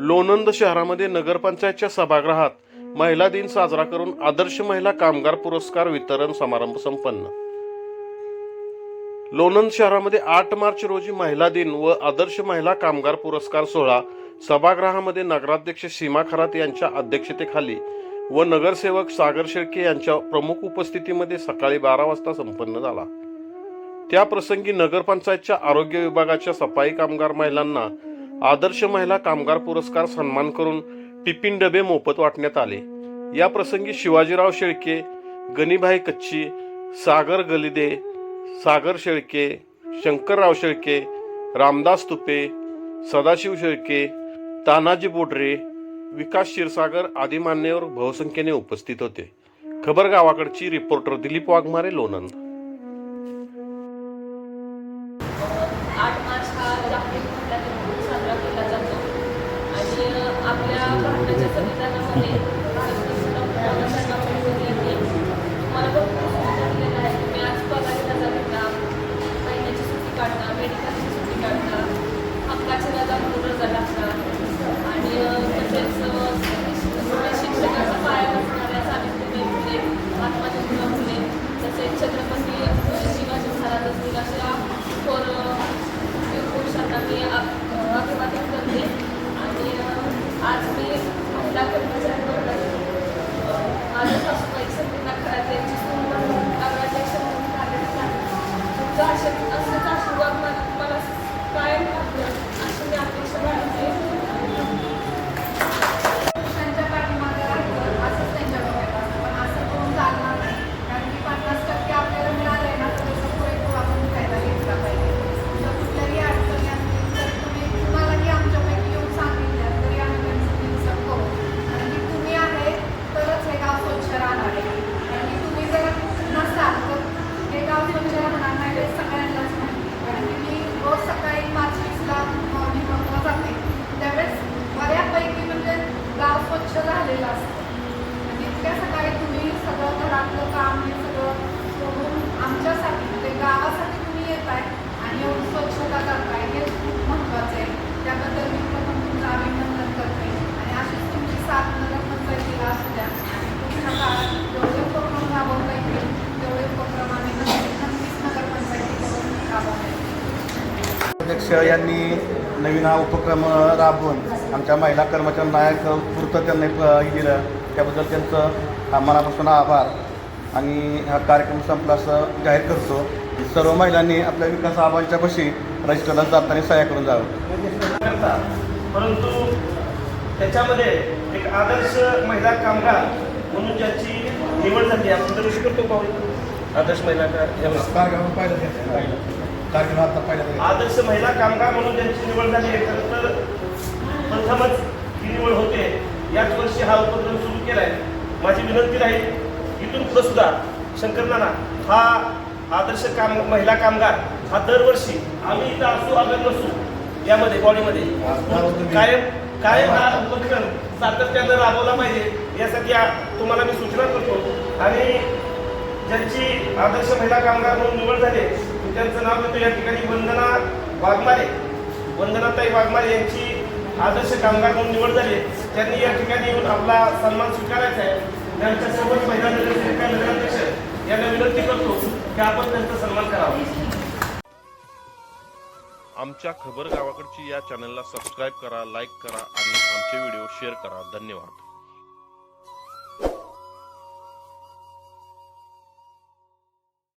लोणंद शहरामध्ये नगरपंचायतच्या सभागृहात महिला दिन साजरा करून आदर्श महिला कामगार पुरस्कार वितरण समारंभ संपन्न. लोणंद शहरामध्ये आठ मार्च रोजी महिला दिन व आदर्श महिला कामगार पुरस्कार सोहळा सभागृहामध्ये नगराध्यक्ष सीमा खरात यांच्या अध्यक्षतेखाली व नगरसेवक सागर शेळके यांच्या प्रमुख उपस्थितीमध्ये सकाळी बारा वाजता संपन्न झाला. त्या प्रसंगी नगरपंचायतच्या आरोग्य विभागाच्या सफाई कामगार महिलांना आदर्श महिला कामगार पुरस्कार सन्मान करून टिफिन डबे मोफत वाटण्यात आले. या प्रसंगी शिवाजीराव शेळके गणिभाई कच्ची सागर गलिदे सागर शेळके शंकरराव शेळके रामदास तुपे सदाशिव शेळके तानाजी बोडरे विकास क्षीरसागर आदी मान्यवर बहुसंख्येने उपस्थित होते. खबर गावाकडची reporter Dilip Waghmare Lonand. Thank you. महिला कर्मचारी मंडळ माझ्या सासूबाई संगीता खरात यांची सून म्हणून म्हणून कार्यरत आहे तुमचं आशीर्वाद अध्यक्ष यांनी नवीन हा उपक्रम राबवून आमच्या महिला कर्मचाऱ्यांना एक पुरतं त्यांनी दिलं. त्याबद्दल त्यांचं मनापासून आभार. आणि हा कार्यक्रम संपला असं जाहीर करतो. की सर्व महिलांनी आपल्या विकास आबांच्या पशी रजिस्टरला जाताना सहाय्य करून जावं. परंतु त्याच्यामध्ये एक आदर्श महिला कामगार म्हणून ज्याची निवड झाली आपण दर्शक करतो पाहू आदर्श महिला का. कार्यक्रम आता पाहिलं आदर्श महिला कामगार म्हणून ज्यांची निवड झाली आहे खरं तर प्रथमच ही निवड होते. याच वर्षी हा उपक्रम सुरू केला आहे माझी विनंती राहील इथून पुढं सुद्धा शंकर नाना हा आदर्श काम महिला कामगार हा दरवर्षी आम्ही इथं असू आम्ही नसू यामध्ये बॉडीमध्ये कायम कायम हा उपक्रम सातत्यानं राबवला पाहिजे. यासाठी तुम्हाला मी सूचना करतो. आणि ज्यांची आदर्श महिला कामगार म्हणून निवड झाली त्यांचं नाव घेतो या ठिकाणी वंदना वाघमारे. वंदनाताई वाघमारे यांची आदर्श कामगार म्हणून निवड झाली. त्यांनी या ठिकाणी येऊन आपला सन्मान स्वीकारायचा आहे. त्यांच्या महिला नगरसेविका नगराध्यक्ष यांना विनंती करतो की आपण त्यांचा सन्मान करावा. आमच्या खबर गावाकडची या चॅनलला सबस्क्राईब करा लाईक करा आणि आमचे व्हिडिओ शेअर करा. धन्यवाद.